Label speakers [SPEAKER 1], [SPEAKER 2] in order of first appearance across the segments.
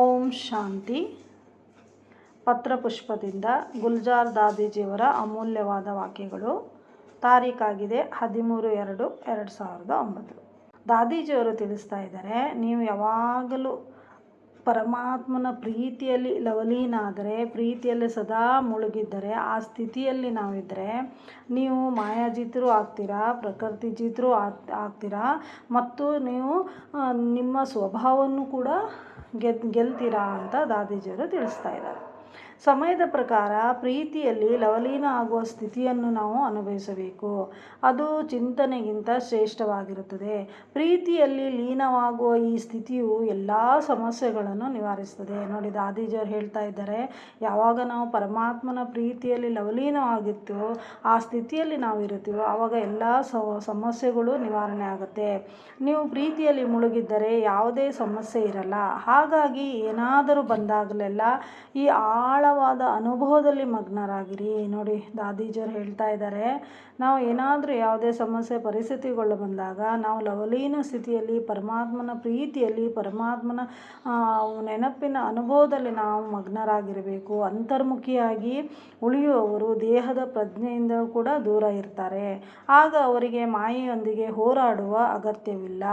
[SPEAKER 1] ಓಂ ಶಾಂತಿ. ಪತ್ರಪುಷ್ಪದಿಂದ ಗುಲ್ಜಾರ್ ದಾದಿಜಿಯವರ ಅಮೂಲ್ಯವಾದ ವಾಕ್ಯಗಳು. ತಾರೀಖಾಗಿದೆ ಹದಿಮೂರು ಎರಡು ಎರಡು ಸಾವಿರದ ಒಂಬತ್ತು. ದಾದೀಜಿಯವರು ತಿಳಿಸ್ತಾ ಇದ್ದಾರೆ, ನೀವು ಯಾವಾಗಲೂ ಪರಮಾತ್ಮನ ಪ್ರೀತಿಯಲ್ಲಿ ಲವಲೀನಾದರೆ, ಪ್ರೀತಿಯಲ್ಲಿ ಸದಾ ಮುಳುಗಿದ್ದರೆ, ಆ ಸ್ಥಿತಿಯಲ್ಲಿ ನಾವಿದ್ದರೆ ನೀವು ಮಾಯಾಜಿತರು ಆಗ್ತೀರಾ ಪ್ರಕೃತಿ ಜಿತರು ಆಗ್, ಆಗ್ತೀರಾ ಮತ್ತು ನೀವು ನಿಮ್ಮ ಸ್ವಭಾವವನ್ನು ಕೂಡ ಗೆದ್, ಗೆಲ್ತೀರಾ ಅಂತ ದಾದೀಜಿಯವರು ತಿಳಿಸ್ತಾ ಇದ್ದಾರೆ. ಸಮಯದ ಪ್ರಕಾರ ಪ್ರೀತಿಯಲ್ಲಿ ಲವಲೀನ ಆಗುವ ಸ್ಥಿತಿಯನ್ನು ನಾವು ಅನುಭವಿಸಬೇಕು. ಅದು ಚಿಂತನೆಗಿಂತ ಶ್ರೇಷ್ಠವಾಗಿರುತ್ತದೆ. ಪ್ರೀತಿಯಲ್ಲಿ ಲೀನವಾಗುವ ಈ ಸ್ಥಿತಿಯು ಎಲ್ಲ ಸಮಸ್ಯೆಗಳನ್ನು ನಿವಾರಿಸ್ತದೆ ನೋಡಿ, ದಾದೀಜಿಯವರು ಹೇಳ್ತಾ ಇದ್ದಾರೆ, ಯಾವಾಗ ನಾವು ಪರಮಾತ್ಮನ ಪ್ರೀತಿಯಲ್ಲಿ ಲವಲೀನವಾಗಿರ್ತೀವೋ, ಆ ಸ್ಥಿತಿಯಲ್ಲಿ ನಾವು ಇರುತ್ತೀವೋ, ಆವಾಗ ಎಲ್ಲ ಸಮಸ್ಯೆಗಳು ನಿವಾರಣೆ ಆಗುತ್ತೆ. ನೀವು ಪ್ರೀತಿಯಲ್ಲಿ ಮುಳುಗಿದ್ದರೆ ಯಾವುದೇ ಸಮಸ್ಯೆ ಇರಲ್ಲ. ಹಾಗಾಗಿ ಏನಾದರೂ ಬಂದಾಗಲೆಲ್ಲ ಈ ಆಳವಾದ ಅನುಭವದಲ್ಲಿ ಮಗ್ನರಾಗಿರಿ. ನೋಡಿ, ದಾದೀಜರು ಹೇಳ್ತಾ ಇದ್ದಾರೆ, ನಾವು ಏನಾದರೂ ಯಾವುದೇ ಸಮಸ್ಯೆ, ಪರಿಸ್ಥಿತಿಗಳು ಬಂದಾಗ ನಾವು ಲವಲೀನ ಸ್ಥಿತಿಯಲ್ಲಿ, ಪರಮಾತ್ಮನ ಪ್ರೀತಿಯಲ್ಲಿ, ಪರಮಾತ್ಮನ ನೆನಪಿನ ಅನುಭವದಲ್ಲಿ ನಾವು ಮಗ್ನರಾಗಿರಬೇಕು. ಅಂತರ್ಮುಖಿಯಾಗಿ ಉಳಿಯುವವರು ದೇಹದ ಪ್ರಜ್ಞೆಯಿಂದ ಕೂಡ ದೂರ ಇರ್ತಾರೆ. ಆಗ ಅವರಿಗೆ ಮಾಯೆಯೊಂದಿಗೆ ಹೋರಾಡುವ ಅಗತ್ಯವಿಲ್ಲ.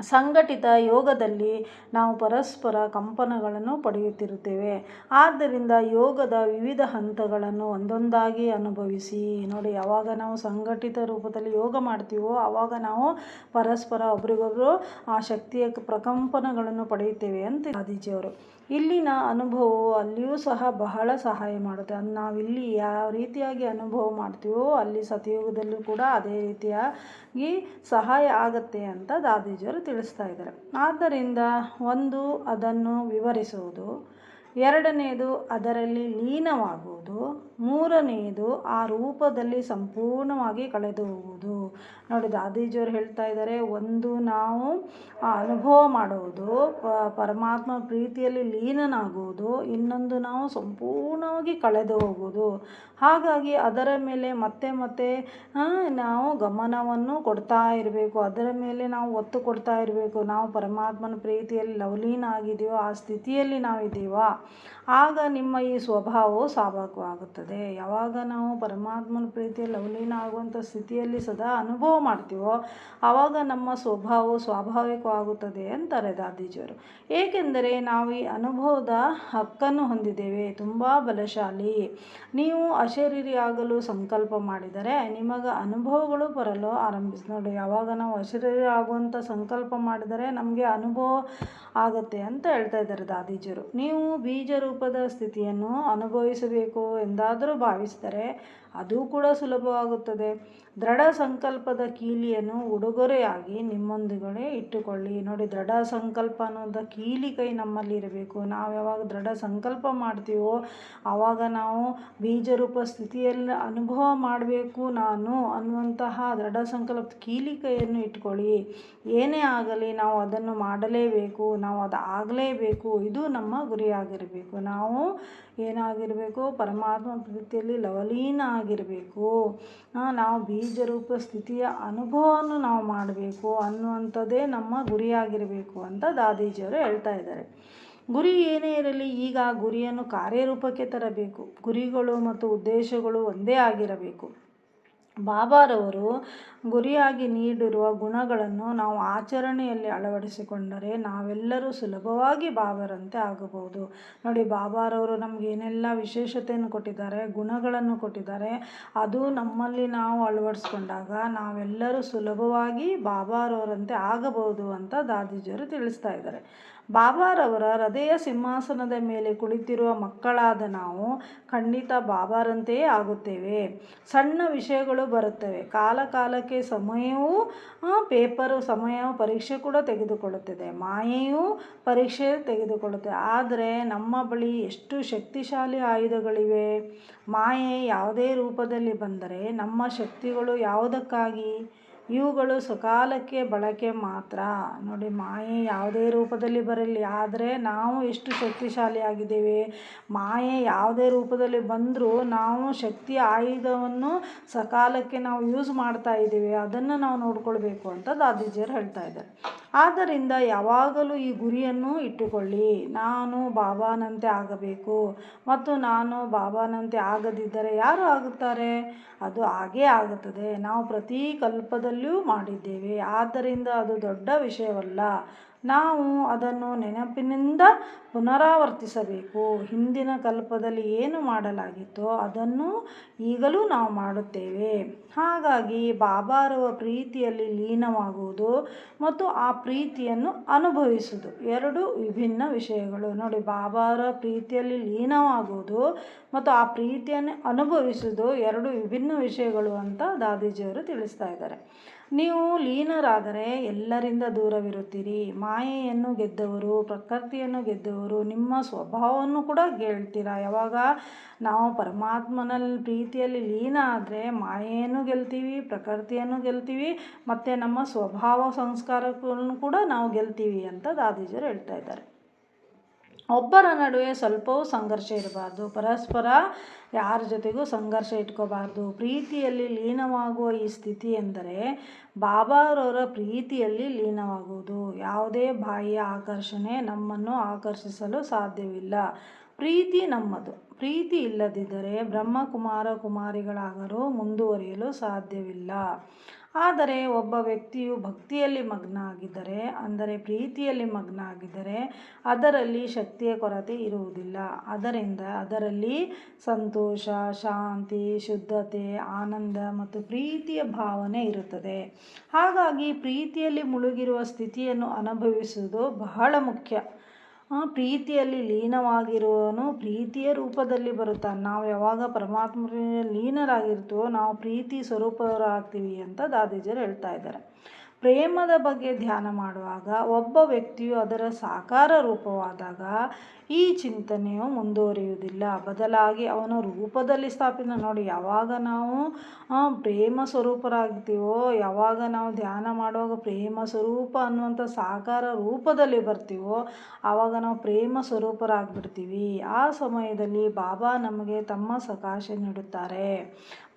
[SPEAKER 1] ಸಂಘಟಿತ ಯೋಗದಲ್ಲಿ ನಾವು ಪರಸ್ಪರ ಕಂಪನಗಳನ್ನು ಪಡೆಯುತ್ತಿರುತ್ತೇವೆ. ಆದ್ದರಿಂದ ಯೋಗದ ವಿವಿಧ ಹಂತಗಳನ್ನು ಒಂದೊಂದಾಗಿ ಅನುಭವಿಸಿ. ನೋಡಿ, ಯಾವಾಗ ನಾವು ಸಂಘಟಿತ ರೂಪದಲ್ಲಿ ಯೋಗ ಮಾಡ್ತೀವೋ ಆವಾಗ ನಾವು ಪರಸ್ಪರ ಒಬ್ರಿಗೊಬ್ರು ಆ ಶಕ್ತಿಯ ಪ್ರಕಂಪನಗಳನ್ನು ಪಡೆಯುತ್ತೇವೆ ಅಂತ ಗಾಂಧೀಜಿಯವರು. ಇಲ್ಲಿನ ಅನುಭವವು ಅಲ್ಲಿಯೂ ಸಹ ಬಹಳ ಸಹಾಯ ಮಾಡುತ್ತೆ. ಅದು ನಾವಿಲ್ಲಿ ಯಾವ ರೀತಿಯಾಗಿ ಅನುಭವ ಮಾಡ್ತೀವೋ ಅಲ್ಲಿ ಸತಯುಗದಲ್ಲೂ ಕೂಡ ಅದೇ ರೀತಿಯಾಗಿ ಸಹಾಯ ಆಗತ್ತೆ ಅಂತ ದಾದೀಜಿಯವರು ತಿಳಿಸ್ತಾ ಇದ್ದಾರೆ. ಆದ್ದರಿಂದ ಒಂದು ಅದನ್ನು ವಿವರಿಸುವುದು ಎರಡನೆಯದು ಅದರಲ್ಲಿ ಲೀನವಾಗುವುದು. ಮೂರನೆಯದು, ಆ ರೂಪದಲ್ಲಿ ಸಂಪೂರ್ಣವಾಗಿ ಕಳೆದು ಹೋಗುವುದು. ನೋಡಿ, ದಾದೀಜಿಯವರು ಹೇಳ್ತಾ ಇದ್ದಾರೆ, ಒಂದು ನಾವು ಅನುಭವ ಮಾಡುವುದು ಪರಮಾತ್ಮ ಪ್ರೀತಿಯಲ್ಲಿ ಲೀನನಾಗುವುದು, ಇನ್ನೊಂದು ನಾವು ಸಂಪೂರ್ಣವಾಗಿ ಕಳೆದು ಹೋಗುವುದು. ಹಾಗಾಗಿ ಅದರ ಮೇಲೆ ಮತ್ತೆ ಮತ್ತೆ ನಾವು ಗಮನವನ್ನು ಕೊಡ್ತಾ ಇರಬೇಕು. ಅದರ ಮೇಲೆ ನಾವು ಒತ್ತು ಕೊಡ್ತಾ ಇರಬೇಕು. ನಾವು ಪರಮಾತ್ಮನ ಪ್ರೀತಿಯಲ್ಲಿ ಲವಲೀನ ಆಗಿದೆಯೋ ಆ ಸ್ಥಿತಿಯಲ್ಲಿ ನಾವಿದ್ದೀವಾ, ಆಗ ನಿಮ್ಮ ಈ ಸ್ವಭಾವವು ಸ್ವಾಭಾವಿಕವಾಗುತ್ತದೆ ಯಾವಾಗ ನಾವು ಪರಮಾತ್ಮನ ಪ್ರೀತಿಯಲ್ಲಿ ಲವಲೀನ ಆಗುವಂಥ ಸ್ಥಿತಿಯಲ್ಲಿ ಸದಾ ಅನುಭವ ಮಾಡ್ತೀವೋ, ಆವಾಗ ನಮ್ಮ ಸ್ವಭಾವವು ಸ್ವಾಭಾವಿಕವಾಗುತ್ತದೆ ಅಂತಾರೆ ದಾದೀಜಿಯವರು. ಏಕೆಂದರೆ ನಾವು ಈ ಅನುಭವದ ಹಕ್ಕನ್ನು ಹೊಂದಿದ್ದೇವೆ. ತುಂಬ ಬಲಶಾಲಿ. ನೀವು ಅಶರೀರಿಯಾಗಲು ಸಂಕಲ್ಪ ಮಾಡಿದರೆ ನಿಮಗೆ ಅನುಭವಗಳು ಬರಲು ಆರಂಭಿಸಿ, ನೋಡಿ ಯಾವಾಗ ನಾವು ಅಶರೀರಿ ಆಗುವಂಥ ಸಂಕಲ್ಪ ಮಾಡಿದರೆ ನಮಗೆ ಅನುಭವ ಆಗುತ್ತೆ ಅಂತ ಹೇಳ್ತಾ ಇದ್ದಾರೆ ದಾದೀಜಿಯರು ನೀವು ಬೀಜ ರೂಪದ ಸ್ಥಿತಿಯನ್ನು ಅನುಭವಿಸಬೇಕು ಎಂದಾದರೂ ಭಾವಿಸಿದರೆ ಅದು ಕೂಡ ಸುಲಭವಾಗುತ್ತದೆ. ದೃಢ ಸಂಕಲ್ಪದ ಕೀಲಿಯನ್ನು ಉಡುಗೊರೆಯಾಗಿ ನಿಮ್ಮೊಂದಿಗಡೆ ಇಟ್ಟುಕೊಳ್ಳಿ. ನೋಡಿ, ದೃಢ ಸಂಕಲ್ಪ ಅನ್ನೋದ ಕೀಲಿ ಕೈ ನಮ್ಮಲ್ಲಿ ಇರಬೇಕು. ನಾವು ಯಾವಾಗ ದೃಢ ಸಂಕಲ್ಪ ಮಾಡ್ತೀವೋ ಆವಾಗ ನಾವು ಬೀಜರೂಪ ಸ್ಥಿತಿಯಲ್ಲಿ ಅನುಭವ ಮಾಡಬೇಕು ನಾನು ಅನ್ನುವಂತಹ ದೃಢ ಸಂಕಲ್ಪದ ಕೀಲಿ ಕೈಯನ್ನು ಇಟ್ಕೊಳ್ಳಿ ಏನೇ ಆಗಲಿ, ನಾವು ಅದನ್ನು ಮಾಡಲೇಬೇಕು, ನಾವು ಅದು ಆಗಲೇಬೇಕು, ಇದು ನಮ್ಮ ಗುರಿಯಾಗಿರಬೇಕು. ನಾವು ಏನಾಗಿರಬೇಕು? ಪರಮಾತ್ಮ ಪ್ರೀತಿಯಲ್ಲಿ ಲವಲೀನ ಆಗಿರಬೇಕು ನಾವು ನಾವು ಬೀಜರೂಪ ಸ್ಥಿತಿಯ ಅನುಭವವನ್ನು ನಾವು ಮಾಡಬೇಕು ಅನ್ನುವಂಥದ್ದೇ ನಮ್ಮ ಗುರಿಯಾಗಿರಬೇಕು ಅಂತ ದಾದೀಜಿಯವರು ಹೇಳ್ತಾ ಇದ್ದಾರೆ. ಗುರಿ ಏನೇ ಇರಲಿ ಈಗ ಆ ಗುರಿಯನ್ನು ಕಾರ್ಯರೂಪಕ್ಕೆ ತರಬೇಕು. ಗುರಿಗಳು ಮತ್ತು ಉದ್ದೇಶಗಳು ಒಂದೇ ಆಗಿರಬೇಕು. ಬಾಬಾರವರು ಗುರಿಯಾಗಿ ನೀಡಿರುವ ಗುಣಗಳನ್ನು ನಾವು ಆಚರಣೆಯಲ್ಲಿ ಅಳವಡಿಸಿಕೊಂಡರೆ ನಾವೆಲ್ಲರೂ ಸುಲಭವಾಗಿ ಬಾಬರಂತೆ ಆಗಬಹುದು. ನೋಡಿ, ಬಾಬಾರವರು ನಮ್ಗೆ ಏನೆಲ್ಲ ವಿಶೇಷತೆಯನ್ನು ಕೊಟ್ಟಿದ್ದಾರೆ, ಗುಣಗಳನ್ನು ಕೊಟ್ಟಿದ್ದಾರೆ, ಅದು ನಮ್ಮಲ್ಲಿ ನಾವು ಅಳವಡಿಸ್ಕೊಂಡಾಗ ನಾವೆಲ್ಲರೂ ಸುಲಭವಾಗಿ ಬಾಬಾರವರಂತೆ ಆಗಬಹುದು ಅಂತ ದಾದೀಜಿಯವರು ತಿಳಿಸ್ತಾ ಇದ್ದಾರೆ. ಬಾಬಾರವರ ಹೃದಯ ಸಿಂಹಾಸನದ ಮೇಲೆ ಕುಳಿತಿರುವ ಮಕ್ಕಳಾದ ನಾವು ಖಂಡಿತ ಬಾಬಾರಂತೆಯೇ ಆಗುತ್ತೇವೆ. ಸಣ್ಣ ವಿಷಯಗಳು ಬರುತ್ತವೆ. ಕಾಲ ಕಾಲಕ್ಕೆ ಸಮಯವೂ ಆ, ಪೇಪರು ಸಮಯ ಪರೀಕ್ಷೆ ಕೂಡ ತೆಗೆದುಕೊಳ್ಳುತ್ತದೆ. ಮಾಯೆಯೂ ಪರೀಕ್ಷೆ ತೆಗೆದುಕೊಳ್ಳುತ್ತೆ. ಆದರೆ ನಮ್ಮ ಬಳಿ ಎಷ್ಟು ಶಕ್ತಿಶಾಲಿ ಆಯುಧಗಳಿವೆ? ಮಾಯೆ ಯಾವುದೇ ರೂಪದಲ್ಲಿ ಬಂದರೆ ನಮ್ಮ ಶಕ್ತಿಗಳು ಯಾವುದಕ್ಕಾಗಿ? ಇವುಗಳು ಸಕಾಲಕ್ಕೆ ಬಳಕೆ ಮಾತ್ರ. ನೋಡಿ, ಮಾಯೆ ಯಾವುದೇ ರೂಪದಲ್ಲಿ ಬರಲಿ, ಆದರೆ ನಾವು ಎಷ್ಟು ಶಕ್ತಿಶಾಲಿಯಾಗಿದ್ದೇವೆ? ಮಾಯೆ ಯಾವುದೇ ರೂಪದಲ್ಲಿ ಬಂದರೂ ನಾವು ಶಕ್ತಿ ಆಯುಧವನ್ನು ಸಕಾಲಕ್ಕೆ ನಾವು ಯೂಸ್ ಮಾಡ್ತಾ ಇದ್ದೀವಿ. ಅದನ್ನು ನಾವು ನೋಡಿಕೊಳ್ಬೇಕು ಅಂತ ದಾದೀಜಿಯವರು ಹೇಳ್ತಾ ಇದ್ದಾರೆ. ಆದ್ದರಿಂದ ಯಾವಾಗಲೂ ಈ ಗುರಿಯನ್ನು ಇಟ್ಟುಕೊಳ್ಳಿ. ನಾನು ಬಾಬಾನಂತೆ ಆಗಬೇಕು ಮತ್ತು ನಾನು ಬಾಬಾನಂತೆ ಆಗದಿದ್ದರೆ ಯಾರು ಆಗುತ್ತಾರೆ? ಅದು ಹಾಗೇ ಆಗುತ್ತದೆ. ನಾವು ಪ್ರತಿ ಕಲ್ಪದಲ್ಲಿಯೂ ಮಾಡಿದ್ದೇವೆ. ಆದ್ದರಿಂದ ಅದು ದೊಡ್ಡ ವಿಷಯವಲ್ಲ. ನಾವು ಅದನ್ನು ನೆನಪಿನಿಂದ ಪುನರಾವರ್ತಿಸಬೇಕು. ಹಿಂದಿನ ಕಲ್ಪದಲ್ಲಿ ಏನು ಮಾಡಲಾಗಿತ್ತೋ ಅದನ್ನು ಈಗಲೂ ನಾವು ಮಾಡುತ್ತೇವೆ. ಹಾಗಾಗಿ ಬಾಬಾರವ ಪ್ರೀತಿಯಲ್ಲಿ ಲೀನವಾಗುವುದು ಮತ್ತು ಆ ಪ್ರೀತಿಯನ್ನು ಅನುಭವಿಸುವುದು ಎರಡು ವಿಭಿನ್ನ ವಿಷಯಗಳು. ನೋಡಿ, ಬಾಬಾರ ಪ್ರೀತಿಯಲ್ಲಿ ಲೀನವಾಗುವುದು ಮತ್ತು ಆ ಪ್ರೀತಿಯನ್ನು ಅನುಭವಿಸುವುದು ಎರಡು ವಿಭಿನ್ನ ವಿಷಯಗಳು ಅಂತ ದಾದೀಜಿಯವರು ತಿಳಿಸ್ತಾ ಇದ್ದಾರೆ. ನೀವು ಲೀನರಾದರೆ ಎಲ್ಲರಿಂದ ದೂರವಿರುತ್ತೀರಿ. ಮಾಯೆಯನ್ನು ಗೆದ್ದವರು, ಪ್ರಕೃತಿಯನ್ನು ಗೆದ್ದವರು, ನಿಮ್ಮ ಸ್ವಭಾವವನ್ನು ಕೂಡ ಗೆಲ್ತೀರ ಯಾವಾಗ ನಾವು ಪರಮಾತ್ಮನಲ್ಲಿ ಪ್ರೀತಿಯಲ್ಲಿ ಲೀನ ಆದರೆ ಮಾಯೆಯನ್ನು ಗೆಲ್ತೀವಿ, ಪ್ರಕೃತಿಯನ್ನು ಗೆಲ್ತೀವಿ, ಮತ್ತು ನಮ್ಮ ಸ್ವಭಾವ ಸಂಸ್ಕಾರಗಳನ್ನು ಕೂಡ ನಾವು ಗೆಲ್ತೀವಿ ಅಂತ ದಾದೀಜರು ಹೇಳ್ತಾ ಇದ್ದಾರೆ. ಒಬ್ಬರ ನಡುವೆ ಸ್ವಲ್ಪವೂ ಸಂಘರ್ಷ ಇರಬಾರ್ದು. ಪರಸ್ಪರ ಯಾರ ಜೊತೆಗೂ ಸಂಘರ್ಷ ಇಟ್ಕೋಬಾರ್ದು. ಪ್ರೀತಿಯಲ್ಲಿ ಲೀನವಾಗುವ ಈ ಸ್ಥಿತಿ ಎಂದರೆ ಬಾಬಾರವರ ಪ್ರೀತಿಯಲ್ಲಿ ಲೀನವಾಗುವುದು. ಯಾವುದೇ ಬಾಹ್ಯ ಆಕರ್ಷಣೆ ನಮ್ಮನ್ನು ಆಕರ್ಷಿಸಲು ಸಾಧ್ಯವಿಲ್ಲ. ಪ್ರೀತಿ ನಮ್ಮದು. ಪ್ರೀತಿ ಇಲ್ಲದಿದ್ದರೆ ಬ್ರಹ್ಮಕುಮಾರ ಕುಮಾರಿಗಳಾಗಲು ಮುಂದುವರಿಯಲು ಸಾಧ್ಯವಿಲ್ಲ. ಆದರೆ ಒಬ್ಬ ವ್ಯಕ್ತಿಯು ಭಕ್ತಿಯಲ್ಲಿ ಮಗ್ನ ಆಗಿದ್ದರೆ ಅಂದರೆ ಪ್ರೀತಿಯಲ್ಲಿ ಮಗ್ನ ಆಗಿದ್ದರೆ ಅದರಲ್ಲಿ ಶಕ್ತಿಯ ಕೊರತೆ ಇರುವುದಿಲ್ಲ. ಅದರಿಂದ ಅದರಲ್ಲಿ ಸಂತೋಷ, ಶಾಂತಿ, ಶುದ್ಧತೆ, ಆನಂದ ಮತ್ತು ಪ್ರೀತಿಯ ಭಾವನೆ ಇರುತ್ತದೆ. ಹಾಗಾಗಿ ಪ್ರೀತಿಯಲ್ಲಿ ಮುಳುಗಿರುವ ಸ್ಥಿತಿಯನ್ನು ಅನುಭವಿಸುವುದು ಬಹಳ ಮುಖ್ಯ. ಪ್ರೀತಿಯಲ್ಲಿ ಲೀನವಾಗಿರುವವನು ಪ್ರೀತಿಯ ರೂಪದಲ್ಲಿ ಬರುತ್ತಾನೆ. ನಾವು ಯಾವಾಗ ಪರಮಾತ್ಮ ಲೀನರಾಗಿರ್ತೀವೋ ನಾವು ಪ್ರೀತಿ ಸ್ವರೂಪರಾಗ್ತೀವಿ ಅಂತ ದಾದೀಜರು ಹೇಳ್ತಾ ಇದ್ದಾರೆ. ಪ್ರೇಮದ ಬಗ್ಗೆ ಧ್ಯಾನ ಮಾಡುವಾಗ ಒಬ್ಬ ವ್ಯಕ್ತಿಯು ಅದರ ಸಾಕಾರ ರೂಪವಾದಾಗ ಈ ಚಿಂತನೆಯು ಮುಂದುವರಿಯುವುದಿಲ್ಲ. ಬದಲಾಗಿ ಅವನ ರೂಪದಲ್ಲಿ ಸ್ಥಾಪಿತ ನೋಡಿ, ಯಾವಾಗ ನಾವು ಪ್ರೇಮ ಸ್ವರೂಪರಾಗ್ತೀವೋ, ಯಾವಾಗ ನಾವು ಧ್ಯಾನ ಮಾಡುವಾಗ ಪ್ರೇಮ ಸ್ವರೂಪ ಅನ್ನುವಂಥ ಸಾಕಾರ ರೂಪದಲ್ಲಿ ಬರ್ತೀವೋ, ಆವಾಗ ನಾವು ಪ್ರೇಮ ಸ್ವರೂಪರಾಗ್ಬಿಡ್ತೀವಿ. ಆ ಸಮಯದಲ್ಲಿ ಬಾಬಾ ನಮಗೆ ತಮ್ಮ ಸಕಾಶ ನೀಡುತ್ತಾರೆ.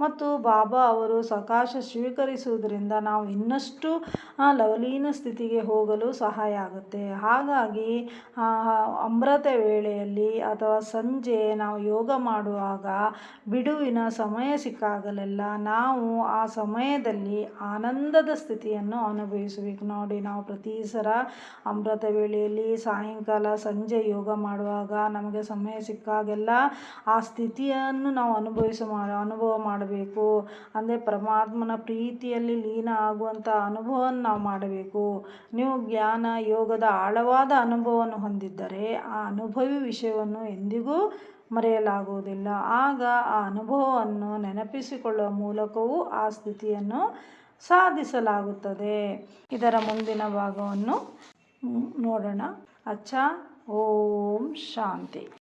[SPEAKER 1] ಮತ್ತು ಬಾಬಾ ಅವರು ಸಕಾಶ ಸ್ವೀಕರಿಸುವುದರಿಂದ ನಾವು ಇನ್ನಷ್ಟು ಲವಲೀನ ಸ್ಥಿತಿಗೆ ಹೋಗಲು ಸಹಾಯ ಆಗುತ್ತೆ. ಹಾಗಾಗಿ ಅಮೃತ ವೇಳೆಯಲ್ಲಿ ಅಥವಾ ಸಂಜೆ ನಾವು ಯೋಗ ಮಾಡುವಾಗ ಬಿಡುವಿನ ಸಮಯ ಸಿಕ್ಕಾಗಲೆಲ್ಲ ನಾವು ಆ ಸಮಯದಲ್ಲಿ ಆನಂದದ ಸ್ಥಿತಿಯನ್ನು ಅನುಭವಿಸಬೇಕು. ನೋಡಿ, ನಾವು ಪ್ರತಿ ಸಲ ಅಮೃತ ವೇಳೆಯಲ್ಲಿ ಸಾಯಂಕಾಲ ಸಂಜೆ ಯೋಗ ಮಾಡುವಾಗ ನಮಗೆ ಸಮಯ ಸಿಕ್ಕಾಗೆಲ್ಲ ಆ ಸ್ಥಿತಿಯನ್ನು ನಾವು ಅನುಭವಿಸ ಅನುಭವ ಮಾಡಬೇಕು. ಅಂದರೆ ಪರಮಾತ್ಮನ ಪ್ರೀತಿಯಲ್ಲಿ ಲೀನ ಆಗುವಂಥ ಅನುಭವವನ್ನು ನಾವು ಮಾಡಬೇಕು. ನೀವು ಜ್ಞಾನ, ಯೋಗದ ಆಳವಾದ ಅನುಭವವನ್ನು ಹೊಂದಿದ್ದರೆ ಆ ಅನುಭವಿ ವಿಷಯವನ್ನು ಎಂದಿಗೂ ಮರೆಯಲಾಗುವುದಿಲ್ಲ. ಆಗ ಆ ಅನುಭವವನ್ನು ನೆನಪಿಸಿಕೊಳ್ಳುವ ಮೂಲಕವೂ ಆ ಸ್ಥಿತಿಯನ್ನು ಸಾಧಿಸಲಾಗುತ್ತದೆ. ಇದರ ಮುಂದಿನ ಭಾಗವನ್ನು ನೋಡೋಣ. ಅಚ್ಚ, ಓಂ ಶಾಂತಿ.